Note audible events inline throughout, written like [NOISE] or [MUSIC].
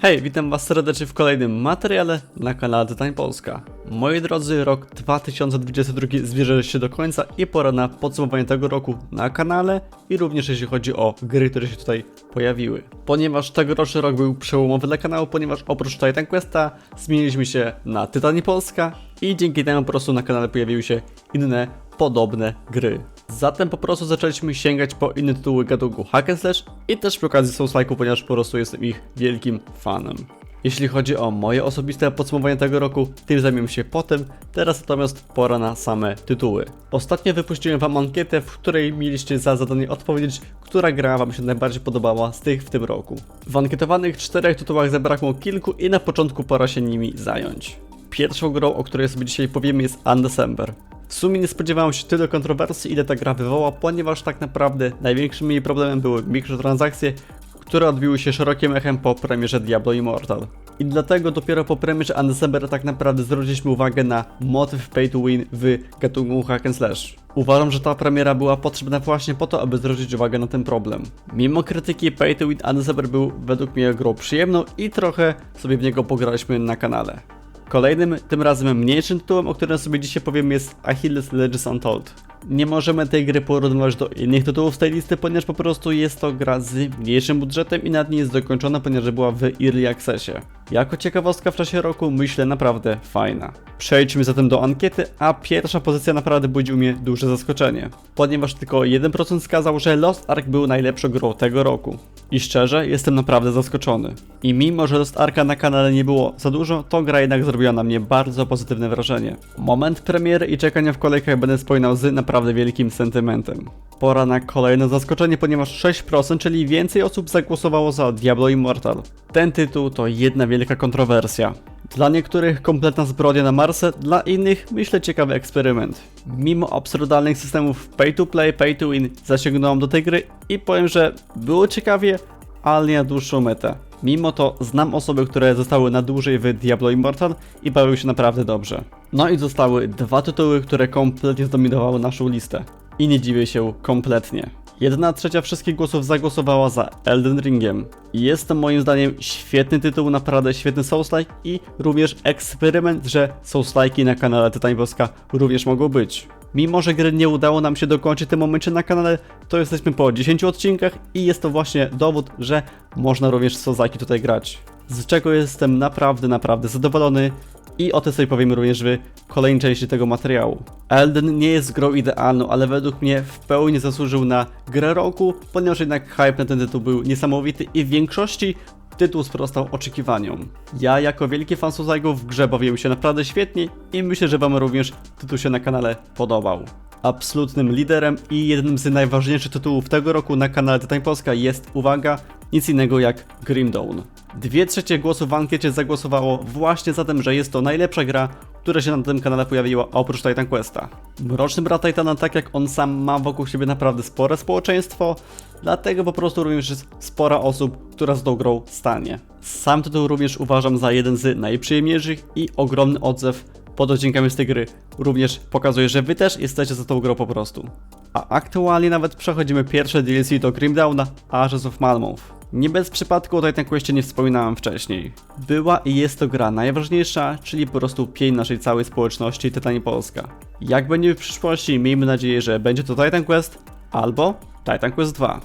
Hej, witam was serdecznie w kolejnym materiale na kanale Tytań Polska. Moi drodzy, rok 2022 zbliża się do końca i pora na podsumowanie tego roku na kanale i również jeśli chodzi o gry, które się tutaj pojawiły. Ponieważ tegoroczny rok był przełomowy dla kanału, ponieważ oprócz Titan Questa zmieniliśmy się na Tytanie Polska i dzięki temu po prostu na kanale pojawiły się inne podobne gry. Zatem po prostu zaczęliśmy sięgać po inne tytuły gatunku hack and slash i też przy okazji souls ponieważ po prostu jestem ich wielkim fanem. Jeśli chodzi o moje osobiste podsumowanie tego roku, tym zajmiemy się potem, teraz natomiast pora na same tytuły. Ostatnio wypuściłem wam ankietę, w której mieliście za zadanie odpowiedzieć, która gra wam się najbardziej podobała z tych w tym roku. W ankietowanych czterech tytułach zabrakło kilku i na początku pora się nimi zająć. Pierwszą grą, o której sobie dzisiaj powiemy jest Undecember. W sumie nie spodziewałem się tyle kontrowersji, ile ta gra wywoła, ponieważ tak naprawdę największym jej problemem były mikrotransakcje, które odbiły się szerokim echem po premierze Diablo Immortal. I dlatego dopiero po premierze Undecember tak naprawdę zwróciliśmy uwagę na motyw pay to win w gatunku hack and slash. Uważam, że ta premiera była potrzebna właśnie po to, aby zwrócić uwagę na ten problem. Mimo krytyki Pay to Win Undecember był według mnie grą przyjemną i trochę sobie w niego pograliśmy na kanale. Kolejnym, tym razem mniejszym tytułem, o którym sobie dzisiaj powiem jest Achilles Legends Untold. Nie możemy tej gry porównywać do innych tytułów z tej listy, ponieważ po prostu jest to gra z mniejszym budżetem i nad nie jest dokończona, ponieważ była w Early Accessie. Jako ciekawostka w czasie roku myślę naprawdę fajna. Przejdźmy zatem do ankiety, a pierwsza pozycja naprawdę budzi u mnie duże zaskoczenie, ponieważ tylko 1% skazał, że Lost Ark był najlepszą grą tego roku. I szczerze, jestem naprawdę zaskoczony. I mimo, że Lost Arka na kanale nie było za dużo, to gra jednak zrobiła na mnie bardzo pozytywne wrażenie. Moment premiery i czekania w kolejkach będę wspominał z naprawdę wielkim sentymentem. Pora na kolejne zaskoczenie, ponieważ 6%, czyli więcej osób zagłosowało za Diablo Immortal. Ten tytuł to jedna wielka kontrowersja. Dla niektórych kompletna zbrodnia na Marsę, dla innych myślę ciekawy eksperyment. Mimo absurdalnych systemów pay to play, pay to win zasięgnąłem do tej gry i powiem, że było ciekawie, ale nie na dłuższą metę. Mimo to znam osoby, które zostały na dłużej w Diablo Immortal i bawiły się naprawdę dobrze. No i zostały dwa tytuły, które kompletnie zdominowały naszą listę. I nie dziwię się kompletnie. Jedna trzecia wszystkich głosów zagłosowała za Elden Ringiem. Jest to moim zdaniem świetny tytuł, naprawdę świetny Souls-like i również eksperyment, że Souls-like'i na kanale Tytan Polska również mogą być. Mimo, że gry nie udało nam się dokończyć w tym momencie na kanale, to jesteśmy po 10 odcinkach i jest to właśnie dowód, że można również Souls'like'i tutaj grać. Z czego jestem naprawdę, naprawdę zadowolony i o tym sobie powiemy również w kolejnej części tego materiału. Elden nie jest grą idealną, ale według mnie w pełni zasłużył na grę roku, ponieważ jednak hype na ten tytuł był niesamowity i w większości tytuł sprostał oczekiwaniom. Ja jako wielki fan Souls'like'ów w grze bawiłem się naprawdę świetnie i myślę, że wam również tytuł się na kanale podobał. Absolutnym liderem i jednym z najważniejszych tytułów tego roku na kanale Tytan Polska jest, uwaga, nic innego jak Grim Dawn. Dwie trzecie głosów w ankiecie zagłosowało właśnie za tym, że jest to najlepsza gra, która się na tym kanale pojawiła oprócz Titan Questa. Mroczny brat Titana, tak jak on sam ma wokół siebie naprawdę spore społeczeństwo, dlatego po prostu również jest spora osób, która z tą grą stanie. Sam tytuł również uważam za jeden z najprzyjemniejszych i ogromny odzew pod odcinkami z tej gry również pokazuje, że wy też jesteście za tą grą po prostu. A aktualnie nawet przechodzimy pierwsze DLC do Grim Dawna, Ashes of Malmouth. Nie bez przypadku o Titan Questie nie wspominałem wcześniej. Była i jest to gra najważniejsza, czyli po prostu pień naszej całej społeczności Tytanie Polska. Jak będzie w przyszłości, miejmy nadzieję, że będzie to Titan Quest albo Titan Quest 2.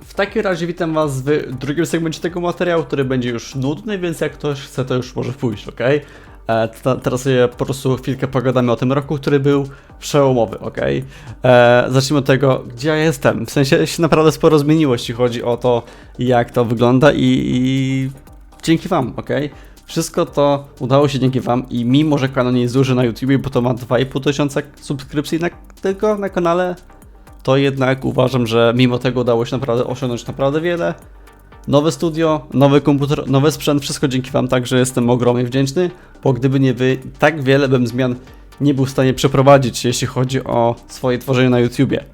W takim razie witam Was w drugim segmencie tego materiału, który będzie już nudny, więc jak ktoś chce, to już może pójść, ok? E, teraz sobie po prostu chwilkę pogadamy o tym roku, który był przełomowy, ok? E, zacznijmy od tego, gdzie ja jestem. W sensie się naprawdę sporo zmieniło, jeśli chodzi o to, jak to wygląda i, i dzięki Wam, ok? Wszystko to udało się dzięki Wam i mimo, że kanał nie jest duży na YouTube, bo to ma 2,5 tysiąca subskrypcji na, tylko na kanale, to jednak uważam, że mimo tego udało się naprawdę osiągnąć naprawdę wiele. Nowe studio, nowy komputer, nowy sprzęt, wszystko dzięki Wam, także jestem ogromnie wdzięczny, bo gdyby nie Wy, tak wiele bym zmian nie był w stanie przeprowadzić, jeśli chodzi o swoje tworzenie na YouTubie.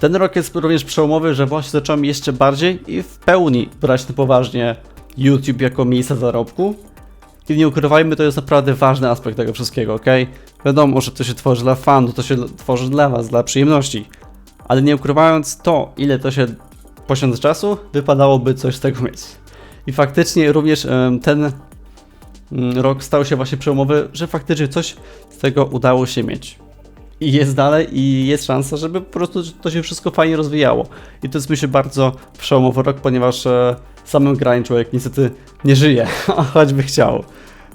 Ten rok jest również przełomowy, że właśnie zacząłem jeszcze bardziej i w pełni brać na poważnie YouTube jako miejsce zarobku. I nie ukrywajmy, to jest naprawdę ważny aspekt tego wszystkiego, ok? Wiadomo, że to się tworzy dla fanów, to się tworzy dla Was, dla przyjemności. Ale nie ukrywając to, ile to się poświęcę czasu, wypadałoby coś z tego mieć. I faktycznie również ten mm, rok stał się właśnie przełomowy, że faktycznie coś z tego udało się mieć. I jest dalej i jest szansa, żeby po prostu to się wszystko fajnie rozwijało. I to jest myślę bardzo przełomowy rok, ponieważ e, samym graniem człowiek niestety nie żyje, [LAUGHS] choćby chciał.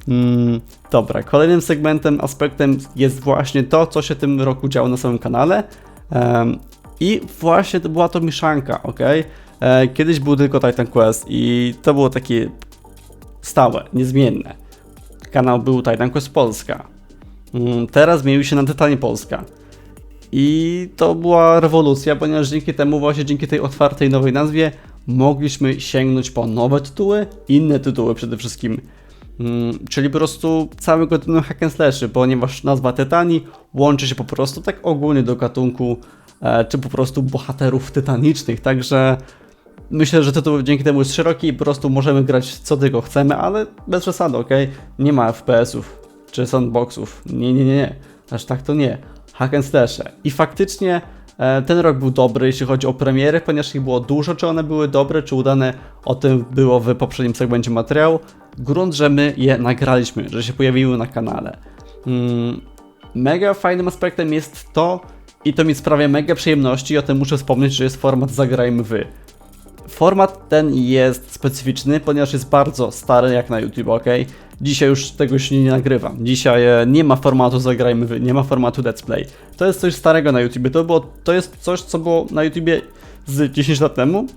Mm, dobra, kolejnym segmentem, aspektem jest właśnie to, co się tym roku działo na samym kanale. I właśnie to była to mieszanka, ok? E, Kiedyś był tylko Titan Quest i to było takie stałe, niezmienne. Kanał był Titan Quest Polska. Mm, Teraz zmienił się na Tytanie Polska. I to była rewolucja, ponieważ dzięki temu, właśnie dzięki tej otwartej nowej nazwie, mogliśmy sięgnąć po nowe tytuły, inne tytuły przede wszystkim. Mm, czyli po prostu cały gatunek hack and slashy, ponieważ nazwa Tytani łączy się po prostu tak ogólnie do gatunku, czy po prostu bohaterów tytanicznych, także myślę, że tytuł dzięki temu jest szeroki i po prostu możemy grać co tylko chcemy, ale bez przesady, ok? Nie ma FPS-ów czy sandboxów. Nie, nie, nie, nie. Aż tak to nie. Hack and. I faktycznie e, ten rok był dobry, jeśli chodzi o premiery, ponieważ ich było dużo. Czy one były dobre, czy udane, o tym było w poprzednim segmencie materiału. Grunt, że my je nagraliśmy, że się pojawiły na kanale. Mm, mega fajnym aspektem jest to, i to mi sprawia mega przyjemności, i o tym muszę wspomnieć, że jest format Zagrajmy Wy. Format ten jest specyficzny, ponieważ jest bardzo stary jak na YouTube, ok? Dzisiaj już tego się nie nagrywam. Dzisiaj e, nie ma formatu Zagrajmy Wy, nie ma formatu Let's Play. To jest coś starego na YouTube. To, było, to jest coś, co było na YouTubie z 10 lat temu,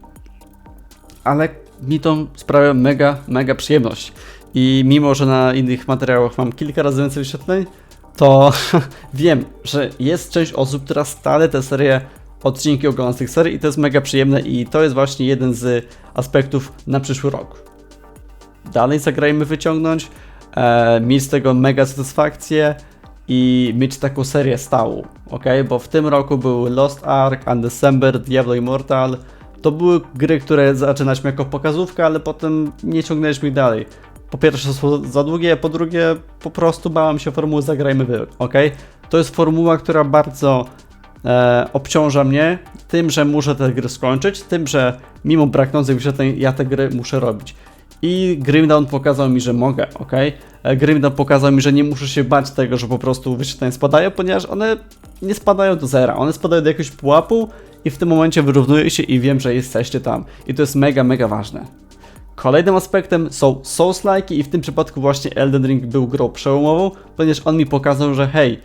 ale mi to sprawia mega, mega przyjemność. I mimo, że na innych materiałach mam kilka razy więcej wyświetleń, to [LAUGHS] wiem, że jest część osób, która stale tę serię, odcinki ogląda z tych serii i to jest mega przyjemne i to jest właśnie jeden z aspektów na przyszły rok. Dalej zagrajmy wyciągnąć, e, mieć z tego mega satysfakcję i mieć taką serię stałą, ok? Bo w tym roku był Lost Ark, Undecember, Diablo Immortal. To były gry, które zaczynaliśmy jako pokazówkę, ale potem nie ciągnęliśmy ich dalej. Po pierwsze są za długie, po drugie po prostu bałem się formuły zagrajmy wy, ok? To jest formuła, która bardzo e, obciąża mnie tym, że muszę te gry skończyć, tym, że mimo braknących wyświetleń ja te gry muszę robić. I Grimdown pokazał mi, że mogę, ok? E, Grimdown pokazał mi, że nie muszę się bać tego, że po prostu wyświetlenia spadają, ponieważ one nie spadają do zera, one spadają do jakiegoś pułapu i w tym momencie wyrównuję się i wiem, że jesteście tam. I to jest mega, mega ważne. Kolejnym aspektem są Souls-like i w tym przypadku właśnie Elden Ring był grą przełomową, ponieważ on mi pokazał, że hej,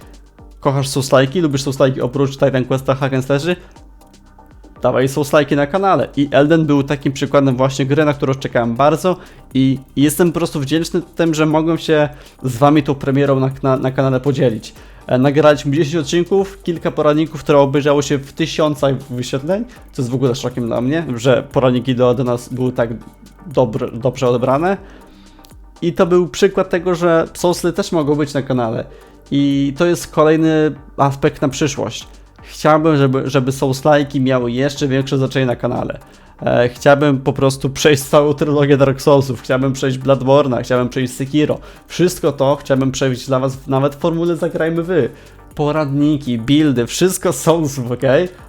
kochasz Souls-like, lubisz Souls-like oprócz Titan Questa Hack and Slashy? Dawaj Souls-like na kanale. I Elden był takim przykładem właśnie gry, na którą czekałem bardzo i jestem po prostu wdzięczny tym, że mogłem się z wami tą premierą na, na, na kanale podzielić. E, Nagraliśmy 10 odcinków, kilka poradników, które obejrzało się w tysiącach wyświetleń, co jest w ogóle szokiem dla mnie, że poradniki do, do nas były tak dobrze odebrane. I to był przykład tego, że Soulsy też mogą być na kanale. I to jest kolejny aspekt na przyszłość. Chciałbym, żeby, żeby Souls-like miały jeszcze większe znaczenie na kanale. E, chciałbym po prostu przejść całą trylogię Dark Soulsów, chciałbym przejść Bloodborne'a, chciałbym przejść Sekiro. Wszystko to chciałbym przejść dla was nawet formule Zagrajmy Wy. Poradniki, buildy, wszystko Soulsów, ok?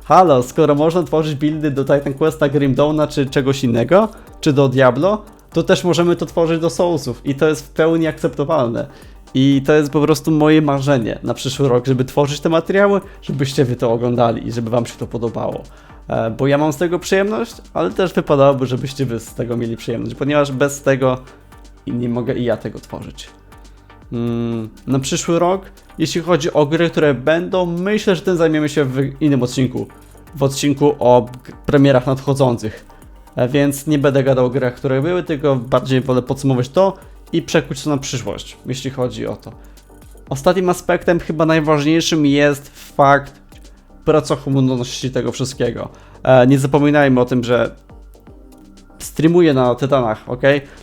Halo, skoro można tworzyć buildy do Titan Questa, Grim Dawna czy czegoś innego, czy do Diablo, to też możemy to tworzyć do Soulsów i to jest w pełni akceptowalne. I to jest po prostu moje marzenie na przyszły rok, żeby tworzyć te materiały, żebyście wy to oglądali i żeby wam się to podobało. E, Bo ja mam z tego przyjemność, ale też wypadałoby, żebyście wy z tego mieli przyjemność, ponieważ bez tego nie mogę i ja tego tworzyć. Mm, Na przyszły rok, jeśli chodzi o gry, które będą, myślę, że tym zajmiemy się w innym odcinku. W odcinku o premierach nadchodzących. E, Więc nie będę gadał o grach, które były, tylko bardziej wolę podsumować to i przekuć to na przyszłość, jeśli chodzi o to. Ostatnim aspektem, chyba najważniejszym, jest fakt pracochłonności tego wszystkiego. E, nie zapominajmy o tym, że streamuję na Tytanach, ok?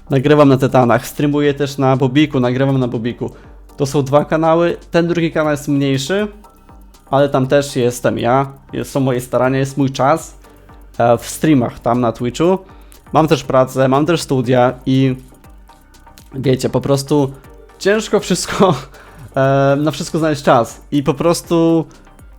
Nagrywam na Tytanach, streamuję też na Bobiku, nagrywam na Bobiku. To są dwa kanały, ten drugi kanał jest mniejszy, ale tam też jestem ja, są moje starania, jest mój czas w streamach tam na Twitchu. Mam też pracę, mam też studia i wiecie, po prostu ciężko wszystko, [LAUGHS] e, na wszystko znaleźć czas i po prostu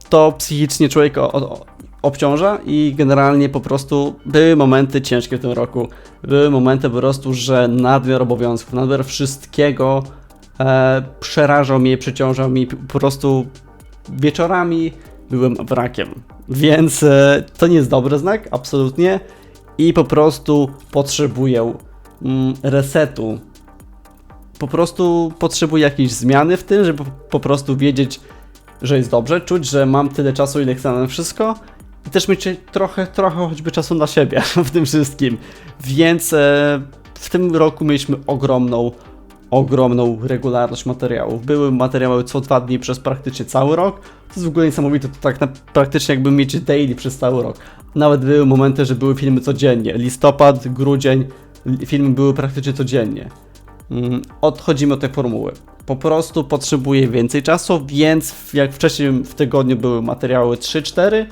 to psychicznie człowiek o, o, obciąża i generalnie po prostu były momenty ciężkie w tym roku. Były momenty po prostu, że nadmiar obowiązków, nadmiar wszystkiego e, przerażał mnie, przeciążał mi po prostu wieczorami byłem wrakiem. Więc e, to nie jest dobry znak, absolutnie. I po prostu potrzebuję mm, resetu. Po prostu potrzebuję jakiejś zmiany w tym, żeby po, prostu wiedzieć, że jest dobrze, czuć, że mam tyle czasu, ile chcę na wszystko i też mieć trochę, trochę choćby czasu na siebie [LAUGHS] w tym wszystkim. Więc e, w tym roku mieliśmy ogromną, ogromną regularność materiałów. Były materiały co dwa dni przez praktycznie cały rok. To jest w ogóle niesamowite, to tak na, praktycznie jakby mieć daily przez cały rok. Nawet były momenty, że były filmy codziennie. Listopad, grudzień, filmy były praktycznie codziennie. Mm, Odchodzimy od tej formuły. Po prostu potrzebuję więcej czasu, więc jak wcześniej w tygodniu były materiały 3-4,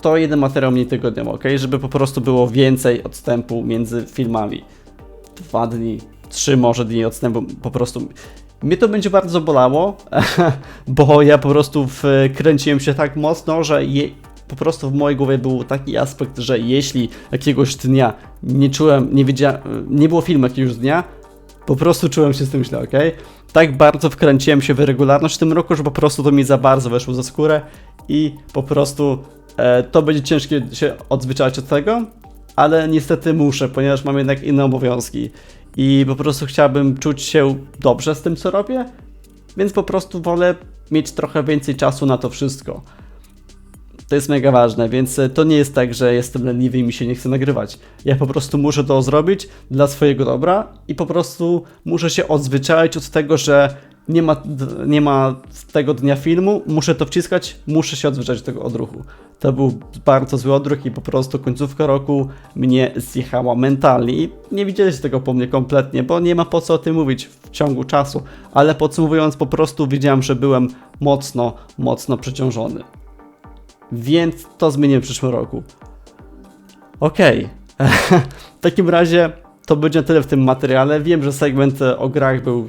to jeden materiał mniej tygodniowo, ok? Żeby po prostu było więcej odstępu między filmami. Dwa dni, trzy może dni odstępu, po prostu. Mnie to będzie bardzo bolało, [LAUGHS] bo ja po prostu wkręciłem się tak mocno, że je, po prostu w mojej głowie był taki aspekt, że jeśli jakiegoś dnia nie czułem, nie wiedziałem, nie było filmu jakiegoś dnia, po prostu czułem się z tym źle, ok? Tak bardzo wkręciłem się w regularność w tym roku, że po prostu to mi za bardzo weszło za skórę i po prostu e, to będzie ciężkie się odzwyczaić od tego, ale niestety muszę, ponieważ mam jednak inne obowiązki i po prostu chciałbym czuć się dobrze z tym, co robię, więc po prostu wolę mieć trochę więcej czasu na to wszystko. To jest mega ważne, więc e, to nie jest tak, że jestem leniwy i mi się nie chce nagrywać. Ja po prostu muszę to zrobić dla swojego dobra i po prostu muszę się odzwyczaić od tego, że nie ma, nie ma tego dnia filmu, muszę to wciskać, muszę się odzwyczaić od tego odruchu. To był bardzo zły odruch i po prostu końcówka roku mnie zjechała mentalnie i nie widzieliście tego po mnie kompletnie, bo nie ma po co o tym mówić w ciągu czasu, ale podsumowując po prostu widziałem, że byłem mocno, mocno przeciążony więc to zmienię w przyszłym roku. Okej. [LAUGHS] w takim razie to będzie tyle w tym materiale. Wiem, że segment o grach był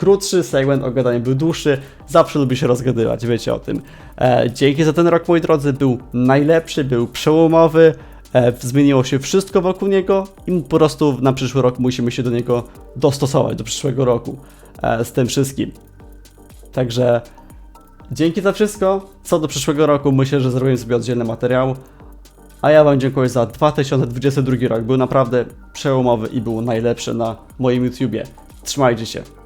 krótszy, segment o gadaniu był dłuższy. Zawsze lubię się rozgadywać, wiecie o tym. E, dzięki za ten rok, moi drodzy, był najlepszy, był przełomowy. E, zmieniło się wszystko wokół niego i po prostu na przyszły rok musimy się do niego dostosować, do przyszłego roku e, z tym wszystkim. Także Dzięki za wszystko. Co do przyszłego roku, myślę, że zrobimy sobie oddzielny materiał. A ja Wam dziękuję za 2022 rok. Był naprawdę przełomowy i był najlepszy na moim YouTubie. Trzymajcie się.